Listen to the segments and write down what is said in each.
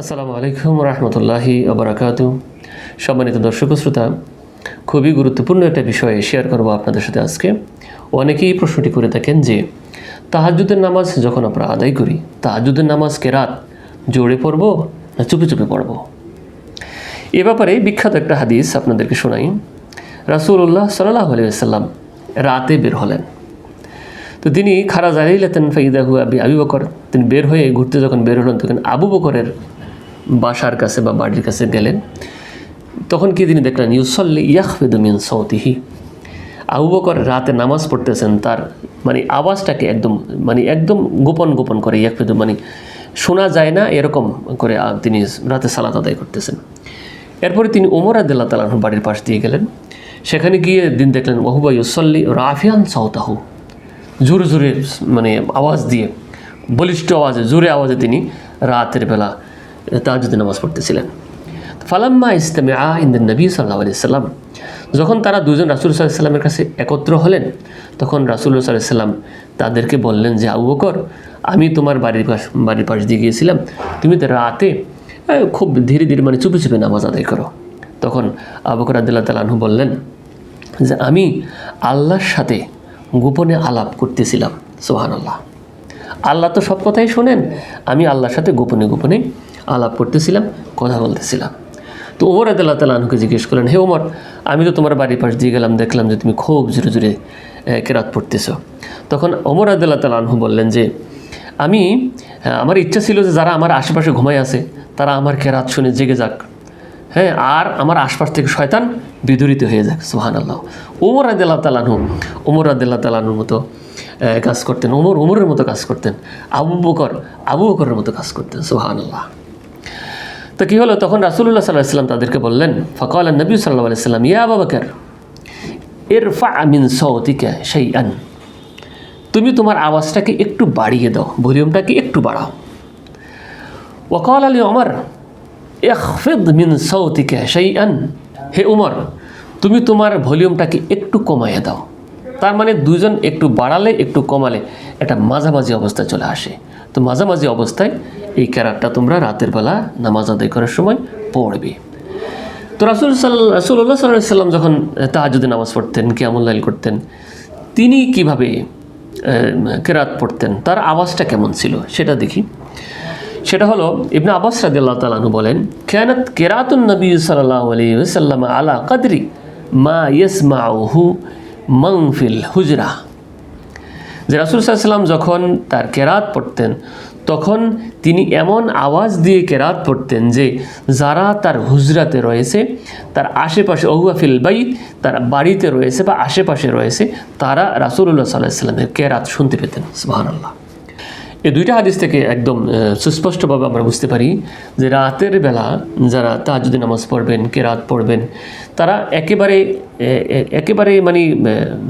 আসসালামু আলাইকুম রহমতুল্লাহি আবরাকাত সম্মানিত দর্শক শ্রোতা, খুবই গুরুত্বপূর্ণ একটা বিষয়ে শেয়ার করব আপনাদের সাথে আজকে। অনেকেই প্রশ্নটি করে থাকেন যে তাহাজুদের নামাজ যখন আমরা আদায় করি তাহাজুদের নামাজকে রাত জোরে পড়ব না চুপে চুপে পড়ব? এ ব্যাপারে বিখ্যাত একটা হাদিস আপনাদেরকে শোনাই। রাসূলুল্লাহ সাল্লাহ আলিয়াল্লাম রাতে বের হলেন। তো তিনি খারা জাহিলাতেন ফাইদাহু আবি আবু বকর, তিনি বের হয়ে ঘুরতে যখন বের হলেন, তখন আবু বকরের বাসার কাছে বা বাড়ির কাছে গেলেন। তখন কি তিনি দেখলেন? ইউসল্লি ইয়াহফেদু মিন সৌতিহি আবু বকর রাতে নামাজ পড়তেছেন, তার মানে আওয়াজটাকে একদম মানে একদম গোপন গোপন করে ইয়াকফেদু মানে শোনা যায় না, এরকম করে তিনি রাতে সালাত আদায় করতেছেন। এরপরে তিনি ওমর আদুল্লাহ তালাহর বাড়ির পাশ দিয়ে গেলেন। সেখানে গিয়ে দিন দেখলেন, ওহুবা ইউসল্লি রাফিয়ান সাউতাহু। জোরে জোরে মানে আওয়াজ দিয়ে, বলিষ্ঠ আওয়াজে, জোরে আওয়াজে তিনি রাতের বেলা তাহাজুদ্দিন নামাজ পড়তেছিলেন। ফালাম্মা ইস্তেমে আ ইন্দিন নবী সাল্লাহ আলি সাল্লাম। যখন তারা দুজন রাসুল সাল্লামের কাছে একত্র হলেন, তখন রাসুল সাল্লাম তাদেরকে বললেন যে, আবু বকর, আমি তোমার বাড়ির পাশ বাড়ির পাশ দিয়ে গিয়েছিলাম। তুমি তো রাতে খুব ধীরে ধীরে মানে চুপে চুপে নামাজ আদায় করো। তখন আবু বকর আদুল্লাহ তালাহু বললেন যে, আমি আল্লাহর সাথে গোপনে আলাপ করতেছিলাম সোহান আল্লাহ আল্লাহ তো সব কথাই শোনেন, আমি আল্লাহর সাথে গোপনে গোপনে আলাপ করতেছিলাম, কথা বলতেছিলাম। তো ওমর আদাল্লাহ তালাহকে জিজ্ঞেস করলেন, হে ওমর, আমি তো তোমার বাড়ির পাশ দিয়ে গেলাম, দেখলাম যে তুমি খুব জোরে জোরে কেরাত পড়তেছ। তখন ওমর আদাল্লাহ তালাহু বললেন যে, আমি আমার ইচ্ছা ছিল যে যারা আমার আশেপাশে ঘুমায় আছে, তারা আমার কেরাত শুনে জেগে যাক। হ্যাঁ আর আমার আশপাশ থেকে শয়তান বিদূরিত হয়ে যাক সুহান আল্লাহ ওমর আদিল্লাহ তালানহু ওমর আদিল্লাহ তালানুর মতো কাজ করতেন, ওমর, ওমরের মতো কাজ করতেন, আবু বকর, আবু বকরের মতো কাজ করতেন সুহান আল্লাহ তো কী হলো? তখন রাসুল্লাহ সাল্লাহ সাল্লাম তাদেরকে বললেন, ফকাল নবী সাল্লাহ আলাইসাল্লাম ইয়া আবা বকর এর ফা আমিন সৌতিকা সেই আন তুমি তোমার আওয়াজটাকে একটু বাড়িয়ে দাও, ভলিউমটাকে একটু বাড়াও। ওকাল আলী অমর ইখফিদ মিন সৌতিকা আন হে উমর, তুমি তোমার ভলিউমটাকে একটু কমাইয়ে দাও। তার মানে দুজন একটু বাড়ালে, একটু কমালে, একটা মাঝামাঝি অবস্থায় চলে আসে। তো মাঝামাঝি অবস্থায় এই ক্যারারটা তোমরা রাতের বেলা নামাজ আদায় করার সময় পড়বে। তো রাসুল সাল্লাহ রাসুল্লাহ সাল্লাহ সাল্লাম যখন তাহাজুদে নামাজ পড়তেন কিয়ামুল্লাইল করতেন, তিনি কীভাবে কেরাত পড়তেন, তার আওয়াজটা কেমন ছিল সেটা দেখি। সেটা হলো ইবনে আব্বাস রাদিয়াল্লাহু তাআলাহু বলেন, কানাত কিরাতুন নবী সাল্লাহ আলাইহি ওয়াসাল্লাম আলা কদরি মা ইয়াসমাউহু মান ফিল হুজরা। যে রাসুলসাল্লাম যখন তার কেরাত পড়তেন, তখন তিনি এমন আওয়াজ দিয়ে কেরাত পড়তেন যে যারা তার হুজরাতে রয়েছে, তার আশেপাশে অহুয়াফিল বাই তার বাড়িতে রয়েছে বা আশেপাশে রয়েছে, তারা রাসুল্লাহ সাল্লাহ সাল্লামের কেরাত শুনতে পেতেন। সুবহানাল্লাহ। এই দুইটা হাদিস থেকে একদম সুস্পষ্টভাবে আমরা বুঝতে পারি যে রাতের বেলা যারা তাহাজুদি নামাজ পড়বেন, কেরাত পড়বেন, তারা একেবারে একেবারে মানে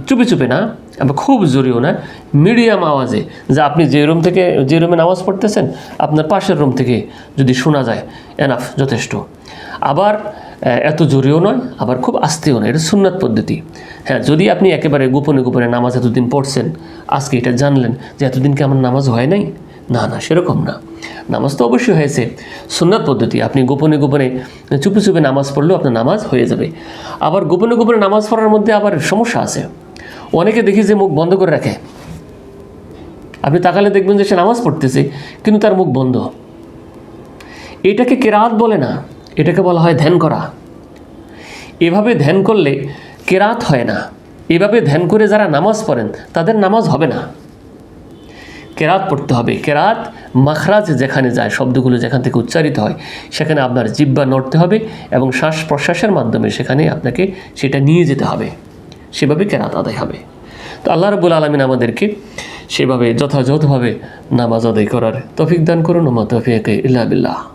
চুপে চুপে না, আবার খুব জোরেও না, মিডিয়াম আওয়াজে, যে আপনি যে রুম থেকে, যে রুমে নামাজ পড়তেছেন, আপনার পাশের রুম থেকে যদি শোনা যায় এনাফ যথেষ্ট। আবার এত জোরেও নয়, আবার খুব আস্তেও নয়। এটা সুন্নাত পদ্ধতি। হ্যাঁ যদি আপনি একেবারে গোপনে গোপনে নামাজ এতদিন পড়ছেন, আজকে এটা জানলেন যে এতদিন কি আমার নামাজ হয় নাই? না না, সেরকম না। নামাজ তো অবশ্যই হয়েছে। সুন্নাত পদ্ধতি, আপনি গোপনে গোপনে চুপে চুপে নামাজ পড়লেও আপনার নামাজ হয়ে যাবে। আবার গোপনে গোপনে নামাজ পড়ার মধ্যে আবার সমস্যা আছে। অনেকে দেখি যে মুখ বন্ধ করে রাখে। আপনি তাকালে দেখবেন যে সে নামাজ পড়তেছে, কিন্তু তার মুখ বন্ধ। এটাকে কেরাত বলে না। এটাকে বলা হয় ধ্যান করা। এভাবে ধ্যান করলে কেরাত হয় না। এভাবে ধ্যান করে যারা নামাজ পড়েন, তাদের নামাজ হবে না। কেরাত পড়তে হবে। কেরাত মাখরাজ যেখানে যায়, শব্দগুলো যেখান থেকে উচ্চারিত হয়, সেখানে আপনার জিব্বা নড়তে হবে এবং শ্বাস প্রশ্বাসের মাধ্যমে সেখানে আপনাকে সেটা নিয়ে যেতে হবে। সেভাবে কেরাত আদায় হবে। তো আল্লাহ রবুল আলমিন আমাদেরকে সেভাবে যথাযথভাবে নামাজ আদায় করার তফিক দান করুন। মা তফিক ইল্লা বিল্লাহ।